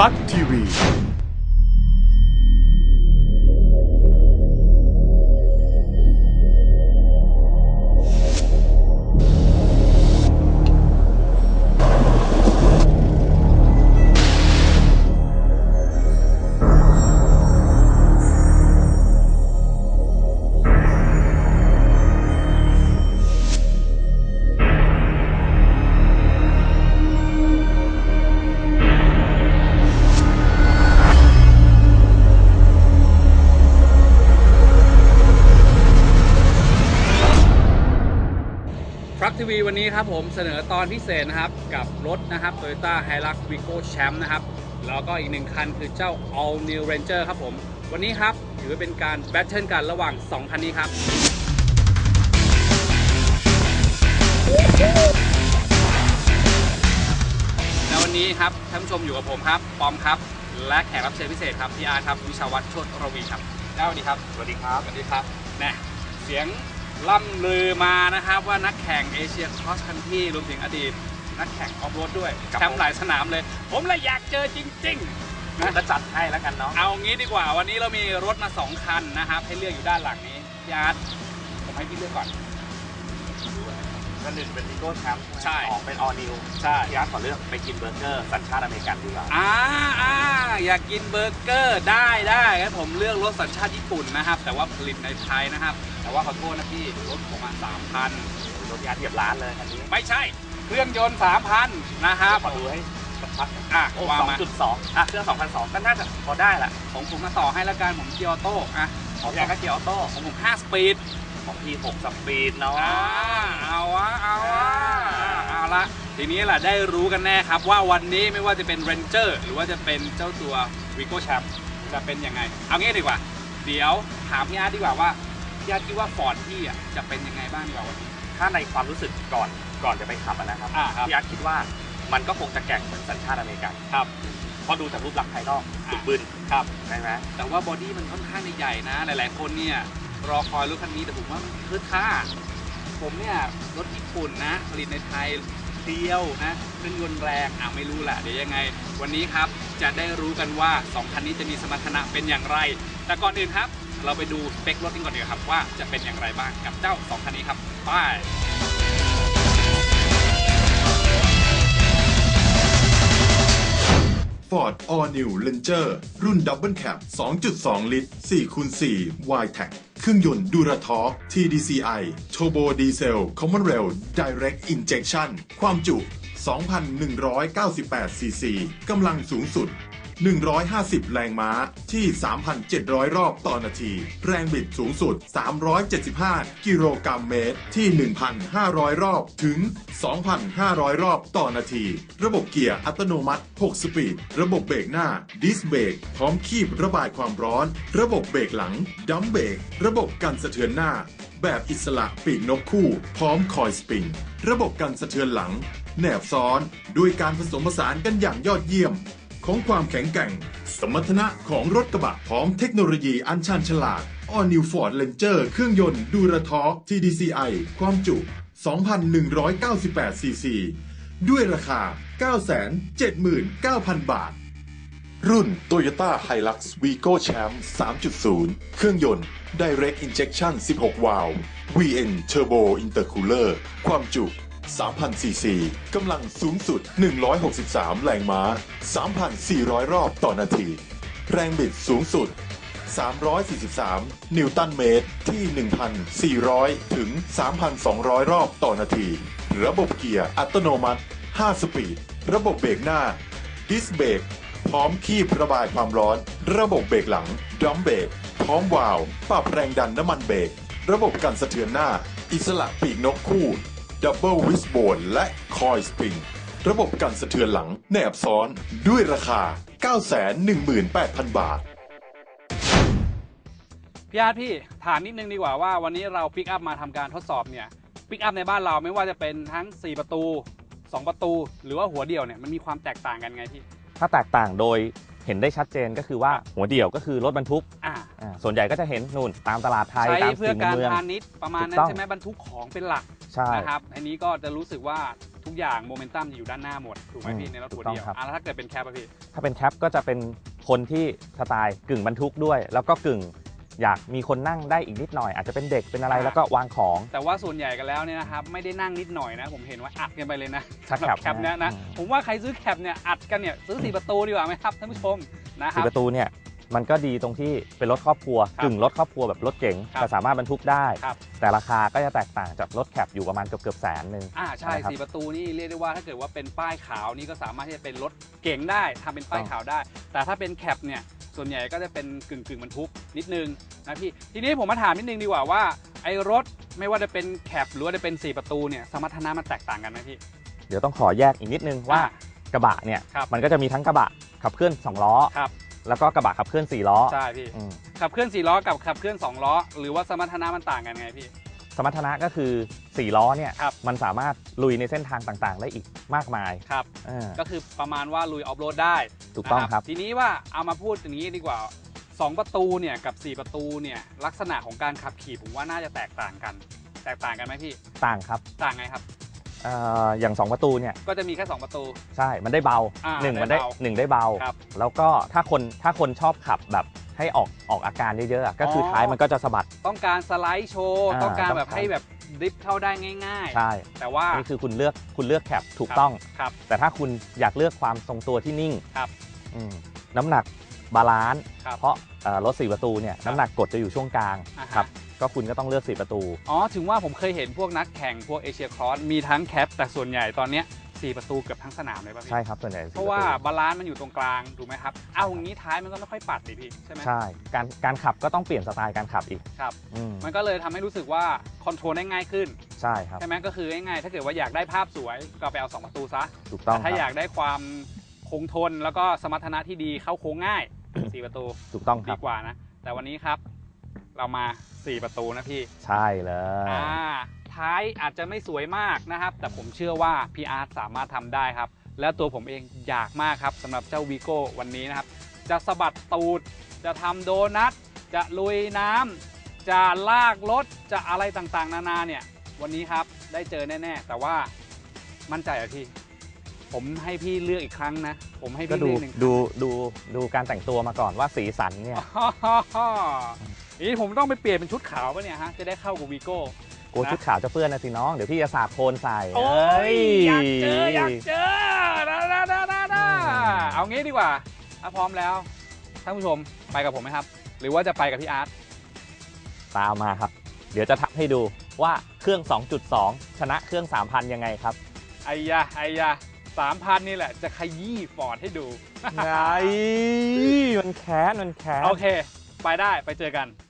รักทีวี วีวันนี้ครับผมเสนอตอนพิเศษนะครับ กับรถนะครับ Toyota Hilux Vigo Champ นะครับ แล้วก็อีกหนึ่งคันคือเจ้า All New Ranger ครับผม วันนี้ครับถือว่าเป็นการแบทเทิลกันระหว่าง 2 คันนี้ครับ และวันนี้ครับท่านผู้ชมอยู่กับผมครับปอมครับ และแขกรับเชิญพิเศษครับพี่อาร์ตครับวิชาวัฒน์โชตรวีครับแล้วสวัสดีครับสวัสดีครับสวัสดีครับแน่เสียง ล่ำลือมานะครับ ว่านักแข่งเอเชียครอสคันที่รวมถึงอดีต นักแข่งออฟโรดด้วยครับ แชมป์หลายสนามเลย ผมเลยอยากเจอจริง ๆ นะจะจัดให้แล้วกันเนาะ เอางี้ดีกว่าวันนี้เรามีรถมา 2 คันนะครับ ให้เลือกอยู่ด้านหลังนี้พี่อาร์ตผมให้พี่เลือกก่อน ก็หนึ่งเป็นวิโก้แชมป์ใช่ สองเป็นออนิวใช่พี่อาร์ตขอเลือกไปกินเบอร์เกอร์สัญชาติอเมริกันดีกว่าอ่าอ่าอยากกินเบอร์เกอร์ได้ได้งั้นผมเลือกรถสัญชาติญี่ปุ่นนะครับ แต่ว่าผลิตในไทยนะครับ แต่ว่าขอโทษนะพี่รถผมมาสามพันรถพี่อาร์ตเหยียบล้านเลยคันนี้ไม่ใช่ เครื่องยนต์สามพันนะครับขอดูให้ชัดๆอะโอ้ว่าสองมาจุดสองอะเครื่องสองพันสองก็น่าจะพอได้แหละของผมมาต่อให้แล้วกันผมเกียร์ออโต้อะของพี่อาร์ตก็เกียร์ออโต้ของผม5สปีด ของพี่หกสปีดเนาะอ่าเอาวะเอาวะเอาละทีนี้แหละได้รู้กันแน่ครับว่าวันนี้ไม่ว่าจะเป็น Ranger หรือว่าจะเป็นเจ้าตัว Vigo Champ จะเป็นยังไง เอางี้ดีกว่า เดี๋ยวถามพี่อาร์ตดีกว่าว่าพี่อาร์ตคิดว่าฟอร์ดพี่อะจะเป็นยังไงบ้างดีกว่าวันนี้ ถ้าในความรู้สึกก่อนก่อนจะไปขับอะนะครับอ่าครับ พี่อาร์ตคิดว่ามันก็คงจะแกร่งเหมือนสัญชาติอเมริกันครับ เพราะดูจากรูปลักษณ์ภายนอกอะบึกบึนครับ ใช่ไหมแต่ว่าบอดี้มันค่อนข้างใหญ่นะ หลายๆคนเนี่ย รอคอยรถคันนี้แต่ผมว่ามันคือค่า ผมเนี่ยรถญี่ปุ่นนะ ผลิตในไทยเดียวนะเครื่องยนต์แรงอะไม่รู้แหละเดี๋ยวยังไง วันนี้ครับจะได้รู้กันว่า 2 คันนี้จะมีสมรรถนะเป็นอย่างไร แต่ก่อนอื่นครับ เราไปดูสเปครถกันก่อนดีกว่าครับว่าจะเป็นอย่างไรบ้างกับเจ้า 2 คันนี้ครับไป Ford All New Ranger รุ่น Double Cab 2.2 ลิตร4คูณ4 Y-Tech เครื่องยนต์ดูราทอ TDCI Turbo Diesel Common Rail Direct Injection ความจุ 2,198 cc กำลังสูงสุด 150 แรงม้าที่ 3,700 รอบต่อนาที แรงบิดสูงสุด 375 กิโลกรัมเมตรที่ 1,500 รอบถึง 2,500 รอบต่อนาที ระบบเกียร์อัตโนมัติ 6 สปีด ระบบเบรกหน้า ดิสเบรกพร้อมคีบระบายความร้อน ระบบเบรกหลัง ดัมเบรก ระบบกันสะเทือนหน้า แบบอิสระปีกนกคู่ พร้อมคอยสปริง ระบบกันสะเทือนหลัง แนบซ้อนด้วยการผสมผสานกันอย่างยอดเยี่ยม ของความแข็งแกร่ง สมรรถนะของรถกระบะพร้อมเทคโนโลยีอันชันฉลาด All New Ford Ranger เครื่องยนต์ดูราทอ TDCI ความจุ 2,198 ซีซี ด้วยราคา 979,000 บาท รุ่น Toyota Hilux Vigo Champ 3.0 เครื่องยนต์ Direct Injection 16 วาล์ว VN Turbo Intercooler ความจุ 3,000ซีซีกำลังสูงสุด 163 แรงม้า 3,400 รอบต่อนาที แรงบิดสูงสุด 343 นิวตันเมตรที่ 1,400 ถึง 3,200 รอบต่อนาที ระบบเกียร์อัตโนมัติ 5 สปีด ระบบเบรกหน้า ดิสเบรก พร้อมคีบระบายความร้อน ระบบเบรกหลัง ดัมเบรก พร้อมวาล์วปรับแรงดันน้ำมันเบรก ระบบกันสะเทือนหน้า อิสระปีกนกคู่ ดับเบิลวิสโบนและคอยสปริง ระบบกันสะเทือนหลังแนบซ้อนด้วยราคา 918,000 บาท พี่อาร์ตพี่ถามนิดนึงดีกว่าว่าวันนี้เราปิกอัพมาทำการทดสอบเนี่ยปิกอัพในบ้านเราไม่ว่าจะเป็นทั้ง 4 ประตู 2 ประตู หรือว่าหัวเดียวเนี่ยมันมีความแตกต่างกันไงพี่ ถ้าแตกต่างโดยเห็นได้ชัดเจนก็คือว่าหัวเดี่ยวก็คือรถบรรทุก อ่าอ่า ส่วนใหญ่ก็จะเห็นนู่นตามตลาดไทยใช้ตามเพื่อสิ่งในการเมือง พาณิชย์ประมาณนั้ถูกต้นอง ใช่ไหมบรรทุกของเป็นหลักใช่ นะครับอันนี้ก็จะรู้สึกว่าทุกอย่างโมเมนตัมอยู่ด้านหน้าหมดถูกไหมอืมพี่ในรถถูหัวกต้องเดียวครับ อะแล้วถ้าเกิดเป็นแคปอะพี่ ถ้าเป็นแคปก็จะเป็นคนที่สไตล์กึ่งบรรทุกด้วย แล้วก็กึ่งอยากมีคนนั่งได้อีกนิดหน่อย อาจจะเป็นเด็กเป็นอะไรอ่า แล้วก็วางของแต่ว่าส่วนใหญ่กันแล้วเนี่ยนะครับไม่ได้นั่งนิดหน่อยนะ ผมเห็นว่าอัดกันไปเลยนะถ้าสำหรับแคปแคปเนี้ยนะอืมผมว่าใครซื้อแคปเนี่ยอัดกันเนี่ยซื้อสี่ประตูดีกว่าไหมครับท่านผู้ชมนะคสี่รับประตูเนี่ย มันก็ดีตรงที่เป็นรถครอบครัวครับกึ่งรถครอบครัวแบบรถเก๋งครับแต่สามารถบรรทุกได้ ครับ แต่ราคาก็จะแตกต่างจากรถแคปอยู่ประมาณเกือบเกือบๆแสนหนึ่ง อ่าใช่ใช่ครับสี่ประตูนี่เรียกได้ว่าถ้าเกิดว่าเป็นป้ายขาวนี่ก็สามารถที่จะเป็นรถเก๋งได้ทำเป็นป้ายขาวได้ แต่ถ้าเป็นแคปเนี่ยส่วนใหญ่ก็จะเป็นกึ่งกึ่งบรรทุกนิดนึงนะพี่ทีนี้ผมมาถามนิดนึงดีกว่าว่าไอ้รถไม่ว่าจะเป็นแคปหรือว่าจะเป็นสี่ประตูเนี่ยสมรรถนะมันแตกต่างกันไหมพี่ เดี๋ยวต้องขอแยกอีกนิดนึงว่า อะกระบะเนี่ยครับ มันก็จะมีทั้งกระบะขับเคลื่อนสองล้อ ครับ แล้วก็กระบะขับเคลื่อนสี่ล้อใช่พี่ อืมขับเคลื่อนสี่ล้อกับขับเคลื่อนสองล้อ หรือว่าสมรรถนะมันต่างกันไงพี่ สมรรถนะก็คือ4ล้อเนี่ยครับ มันสามารถลุยในเส้นทางต่างๆ ได้อีกมากมายครับเออก็คือประมาณว่าลุยออฟโรดได้ถูกต้องนะครับ ทีนี้ว่าเอามาพูดอย่างนี้ดีกว่า 2 ประตูเนี่ยกับ 4 ประตูเนี่ยลักษณะของการขับขี่ผมว่าน่าจะแตกต่างกัน แตกต่างกันไหมพี่ ต่างครับ ต่างไงครับเอ่ออย่าง 2 ประตูเนี่ยก็จะมีแค่ 2 ประตู ใช่ มันได้เบาอ่าหนึ่งได้มันได้เบาหนึ่งได้เบา ครับแล้วก็ถ้าคนถ้าคนชอบขับแบบให้ออกออกอาการเยอะๆอะก็คือออ ท้ายมันก็จะสะบัด ต้องการสไลด์โชว์อ่าต้องการแบบต้องการ ให้แบบดริฟต์เข้าได้ง่าย ใช่ ๆ แต่ว่านี่คือคุณเลือกคุณเลือกแคปถูกต้อง ครับ แต่ถ้าคุณอยากเลือกความทรงตัวที่นิ่งครับอืมน้ำหนักบาลานซ์ครับเพราะเอ่อรถ4ประตูเนี่ยน้ำหนักกดจะอยู่ช่วงกลางอ่าฮะครับ ก็คุณก็ต้องเลือก 4 ประตู อ๋อ ถึงว่าผมเคยเห็นพวกนักแข่งพวกเอเชียครอสมีทั้งแคป แต่ส่วนใหญ่ตอนเนี้ยสี่ประตูเกือบทั้งสนามเลยป่ะพี่ ใช่ครับส่วนใหญ่สี่เพราะว่าปตูบาลานซ์มันอยู่ตรงกลางถูกไหมครับ เอาอย่างนี้ท้ายมันก็ไม่ค่อยปัดดิพี่ใช่ไหมใช่การการขับก็ต้องเปลี่ยนสไตล์การขับอีกครับ อืมมันก็เลยทำให้รู้สึกว่าคอนโทรลได้ง่ายขึ้นใช่ครับ ใช่ไหมก็คือง่ายๆถ้าเกิดว่าอยากได้ภาพสวยก็ไปเอาสองประตูซะ ถูกต้องแต่ถ้าคอรัยาบกได้ความคงทนแล้วก็สมรรถนะที่ดีเข้าโค้งง่าย สี่ประตูถูกต้องคดีรับ กว่านะ แต่วันนี้ครับ เรามาสี่ประตูนะพี่ ใช่เลย อ่าท้ายอาจจะไม่สวยมากนะครับ แต่ผมเชื่อว่าพี่อาร์ตสามารถทำได้ครับ และตัวผมเองอยากมากครับสำหรับเจ้าวีโก้วันนี้นะครับ จะสะบัดตูด จะทำโดนัท จะลุยน้ำจะลากรถ จะอะไรต่างๆ นานาเนี่ย วันนี้ครับได้เจอแน่ๆ แต่ว่ามั่นใจเหรอะพี่ ผมให้พี่เลือกอีกครั้งนะ ผมให้ก็พี่ดูเลือกหนึ่งครั้ง ดูดูดูการแต่งตัวมาก่อนว่าสีสันเนี่ย นี่ผมต้องไปเปลี่ยนเป็นชุดขาวปะเนี่ยฮะ จะได้เข้ากับวีโก้ กลัวชุดขาวจะเปื้อนนะสิน้อง เดี๋ยวพี่จะสาดโคลนใส่โอ้ยเอยากเจออยากเจอนะนะนะนะนะเอางี้ดีกว่าถ้าพร้อมแล้วท่านผู้ชมไปกับผมไหมครับ หรือว่าจะไปกับพี่อาร์ตตามมาครับ เดี๋ยวจะทำให้ดูว่าเครื่อง 2.2 ชนะเครื่อง 3,000 ยังไงครับไอ้ยาไอ้ยาสามพันนี่แหละ จะขยี้ฟอร์ดให้ดูไงมันแค้นมันแค้นโอเค ไปได้ไปเจอกันเ